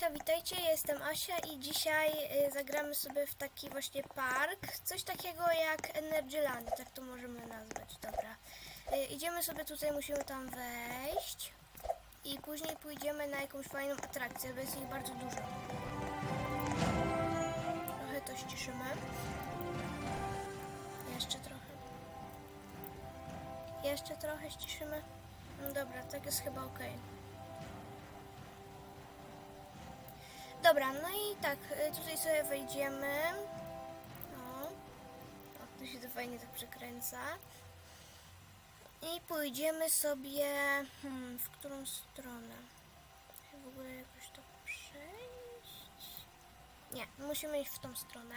Hejka, witajcie, jestem Asia i dzisiaj y, zagramy sobie w taki właśnie park, coś takiego jak Energyland, tak to możemy nazwać, dobra. Y, idziemy sobie tutaj, musimy tam wejść i później pójdziemy na jakąś fajną atrakcję, bo jest ich bardzo dużo. Trochę to ściszymy. Jeszcze trochę. Jeszcze trochę ściszymy. No dobra, tak jest chyba ok. Dobra, no i tak, y, tutaj sobie wejdziemy. O, o tu się to fajnie tak przekręca. I pójdziemy sobie. Hmm, w którą stronę? W ogóle jakoś to przejść? Nie, musimy iść w tą stronę.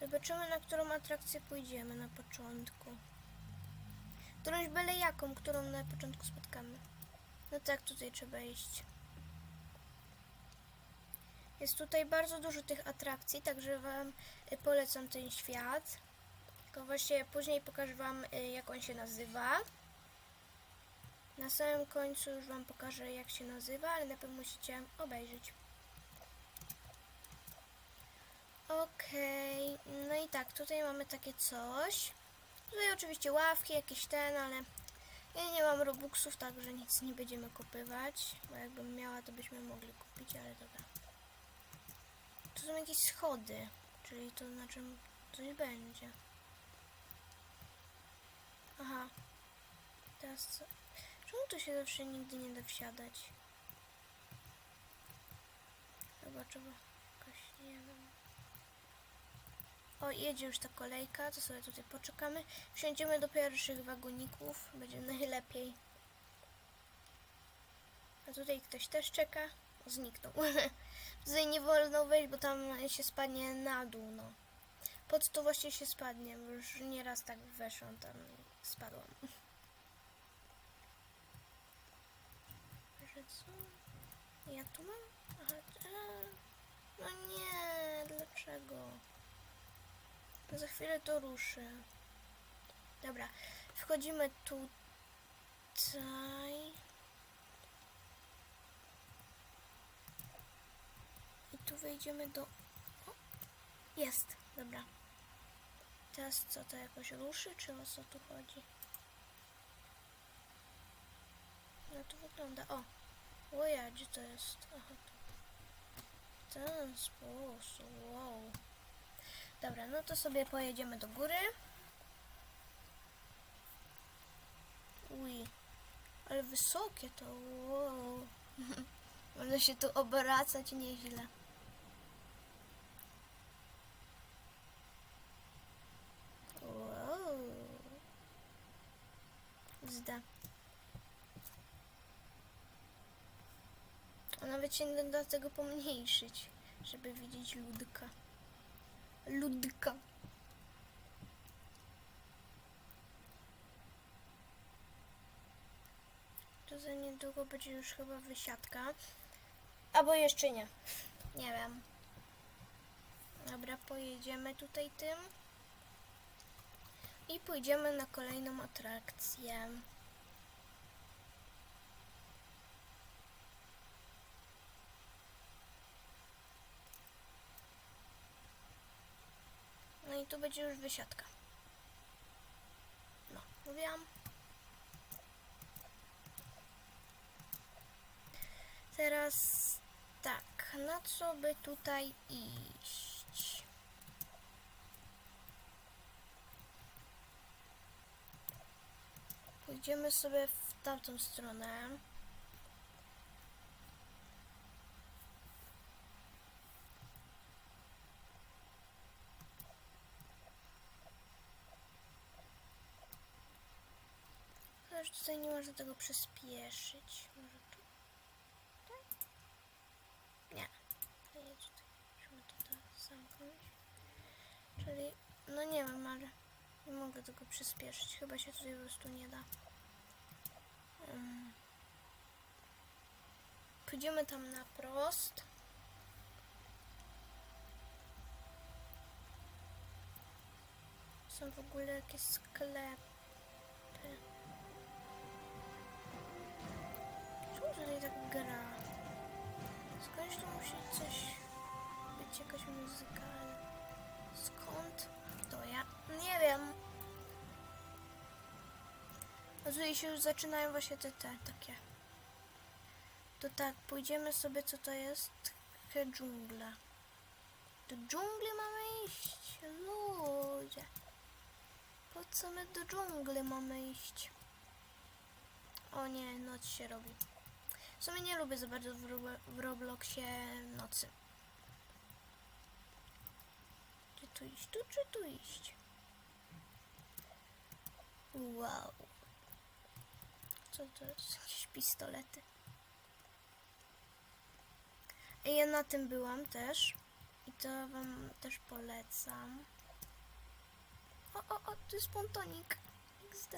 Zobaczymy, na którą atrakcję pójdziemy na początku. Którąś byle jaką, którą na początku spotkamy. No tak, tutaj trzeba iść. Jest tutaj bardzo dużo tych atrakcji, także Wam y, polecam ten świat. Tylko właśnie później pokażę Wam, y, jak on się nazywa. Na samym końcu już Wam pokażę, jak się nazywa, ale najpierw musicie obejrzeć. Okej, no i tak, tutaj mamy takie coś. Tutaj oczywiście ławki, jakieś ten, ale ja nie mam robuxów, także nic nie będziemy kupywać. Bo jakbym miała, to byśmy mogli kupić, ale dobra. Są jakieś schody, czyli to znaczy coś będzie. Aha. Teraz co? Czemu tu się zawsze nigdy nie da wsiadać? Chyba trzeba jakoś, nie wiem. O, jedzie już ta kolejka, to sobie tutaj poczekamy. Wsiądziemy do pierwszych wagoników, będzie najlepiej. A tutaj ktoś też czeka. Zniknął. tutaj nie wolno wejść, bo tam się spadnie na dół, no. Pod to właśnie się spadnie, już nieraz tak weszłam tam i spadłam. Że co? Ja tu mam? Aha, no nie, dlaczego? No za chwilę to ruszy. Dobra, wchodzimy tutaj. I tu wejdziemy do... O, jest, dobra. Teraz co, to jakoś ruszy, czy o co tu chodzi? No to wygląda... O! Oja, gdzie to jest? Aha, ten sposób, wow. Dobra, no to sobie pojedziemy do góry. Uj, ale wysokie to, wow. Można się tu obracać nieźle. Wow. Zda. A nawet się nie da tego pomniejszyć, żeby widzieć ludka. Ludka. To za niedługo będzie już chyba wysiadka. Albo jeszcze nie. Nie wiem. Dobra, pojedziemy tutaj tym. I pójdziemy na kolejną atrakcję. No i tu będzie już wysiadka. No, mówiłam. Teraz tak, na co by tutaj iść? Pójdziemy sobie w tamtą stronę. Chociaż tutaj nie można tego przyspieszyć. Może tu? Tak? Nie. Nie tutaj. Musimy to zamknąć. Czyli, no nie wiem, ale nie mogę tego przyspieszyć. Chyba się tutaj po prostu nie da. Pójdziemy tam na prost. Są w ogóle jakieś sklepy. Czemu tutaj tak gra? musi coś być jakaś muzyka, ale skąd? To ja nie wiem. A tutaj się już zaczynają właśnie te, te takie. To tak, pójdziemy sobie, co to jest? Takie dżungla. Do dżungli mamy iść, ludzie. Po co my do dżungli mamy iść? O nie, noc się robi. W sumie nie lubię za bardzo w, w Robloxie nocy. Czy tu iść? Tu czy tu iść? Wow. Co to jest? Jakieś pistolety. I Ja na tym byłam też. I to wam też polecam. O, o, o, tu jest pontonik. XD.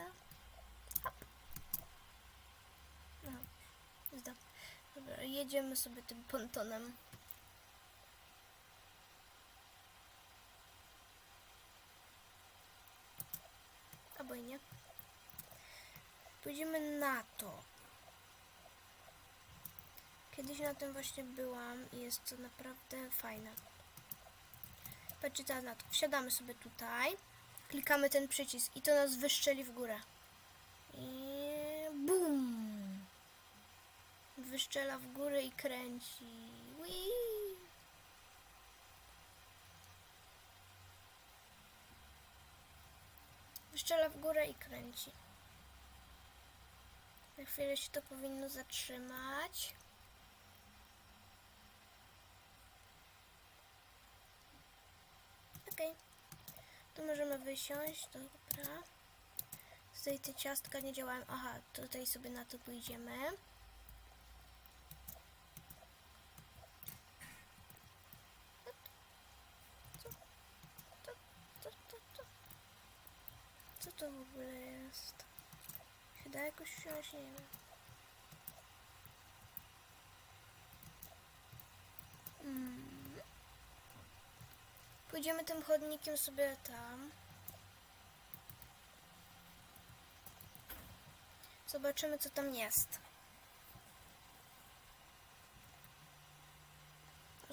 Hop. No, XD. Dobra, jedziemy sobie tym pontonem. Albo i nie. Pójdziemy na to. Kiedyś na tym właśnie byłam i jest to naprawdę fajne. Patrzcie na to. Wsiadamy sobie tutaj. Klikamy ten przycisk i to nas wyszczeli w górę. I bum! Wyszczela w górę i kręci. Wyszczela w górę i kręci. Na chwilę się to powinno zatrzymać. Okej. Tu możemy wysiąść, dobra. Tutaj te ciastka nie działają. Aha, tutaj sobie na to pójdziemy. Co? Co? Co? Co? Co? Co to w ogóle jest? Się da wiem. Mm. Pójdziemy tym chodnikiem sobie tam. Zobaczymy, co tam jest.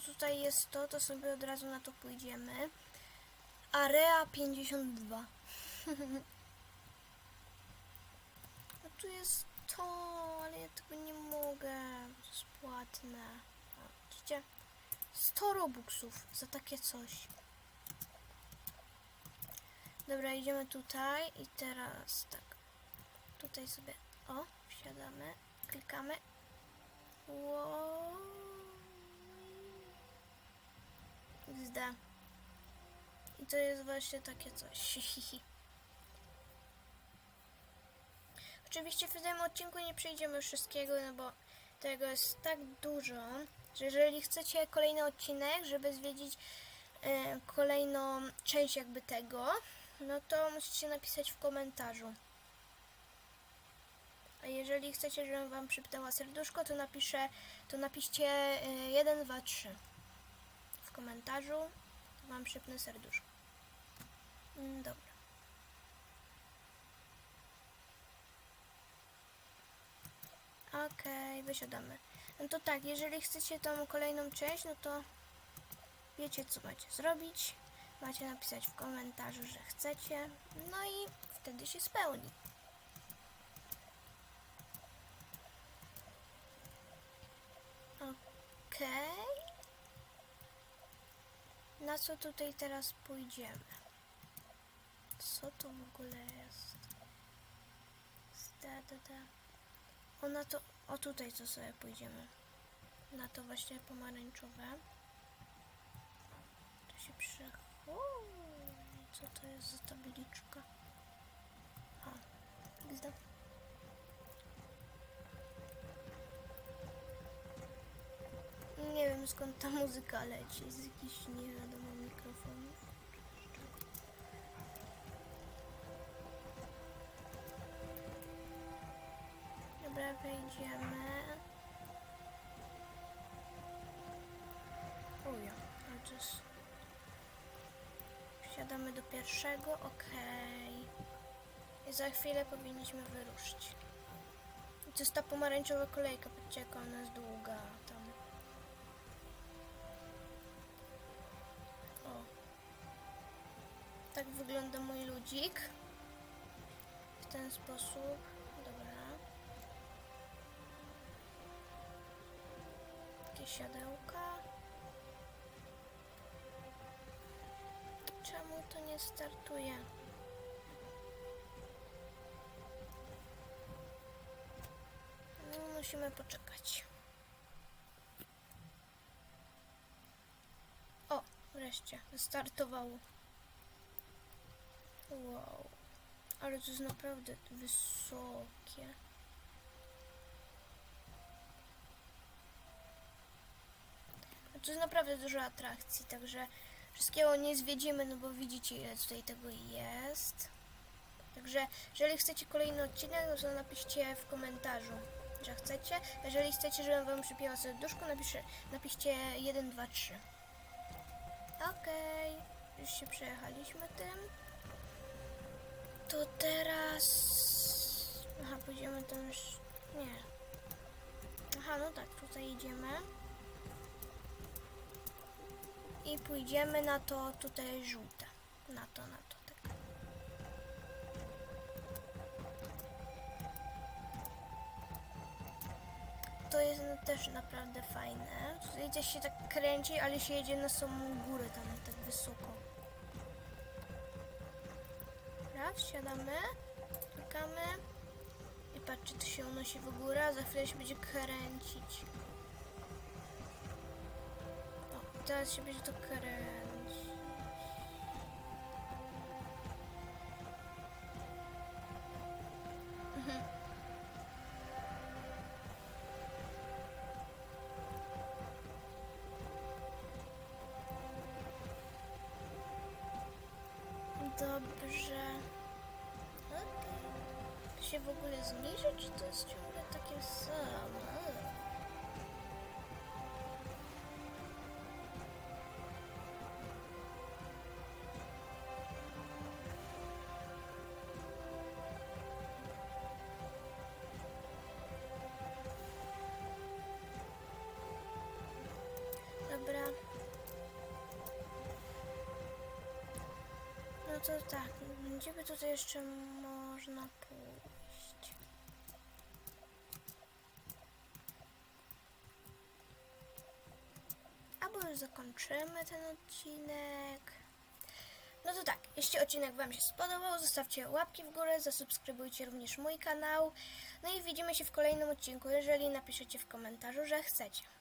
Tutaj jest to, to sobie od razu na to pójdziemy. Area 52. Tu jest to, ale ja tego nie mogę. To jest płatne. Widzicie? 100 robuxów za takie coś. Dobra, idziemy tutaj i teraz tak. Tutaj sobie, o, wsiadamy, klikamy. Wow. XD. I to jest właśnie takie coś. Oczywiście w tym odcinku nie przejdziemy wszystkiego, no bo tego jest tak dużo, że jeżeli chcecie kolejny odcinek, żeby zwiedzić e, kolejną część jakby tego, no to musicie napisać w komentarzu. A jeżeli chcecie, żebym wam przypnęła serduszko, to napiszę, to napiszcie e, 1, 2, 3 w komentarzu, wam przypnę serduszko. Mm, Dobra. Okej, wysiadamy. No to tak, jeżeli chcecie tą kolejną część, no to wiecie co macie zrobić. Macie napisać w komentarzu, że chcecie. No i wtedy się spełni. Okej. Na co tutaj teraz pójdziemy? Co to w ogóle jest? Da, da, da. O, na to, o tutaj co sobie pójdziemy. Na to właśnie pomarańczowe. Tu się przechodzi. Co to jest za tabliczka? Nie wiem skąd ta muzyka leci. Z jakichś nie wiadomo Jezus. Wsiadamy do pierwszego, okej. Okay. I za chwilę powinniśmy wyruszyć. I to jest ta pomarańczowa kolejka, patrzcie jaka ona jest długa tam. O. Tak wygląda mój ludzik. W ten sposób. Dobra. Takie siadełka. Czemu to nie startuje? No, musimy poczekać. O, wreszcie, wystartowało. Wow, ale to jest naprawdę wysokie. To jest naprawdę dużo atrakcji, także wszystkiego nie zwiedzimy, no bo widzicie ile tutaj tego jest. Także jeżeli chcecie kolejny odcinek, no to napiszcie w komentarzu, że chcecie. Jeżeli chcecie, żebym wam przypięła serduszko, napisze, napiszcie 1, 2, 3. Okej, już się przejechaliśmy tym. To teraz... Aha, pójdziemy tam już... Nie. Aha, no tak, tutaj idziemy. I pójdziemy na to tutaj żółte. Na to, na to, tak. To jest no też naprawdę fajne. Też się tak kręci, ale się jedzie na samą górę tam tak wysoko. Raz, siadamy, czekamy i patrzcie, to się unosi w górę, a za chwilę się będzie kręcić. Teraz się będzie to kręcić. Mhm. Dobrze. Okej. To się w ogóle zniży, czy to jest ciągle takie same? To tak, gdzie by tutaj jeszcze można pójść? Albo już zakończymy ten odcinek. No to tak, jeśli odcinek Wam się spodobał, zostawcie łapki w górę, zasubskrybujcie również mój kanał. No i widzimy się w kolejnym odcinku, jeżeli napiszecie w komentarzu, że chcecie.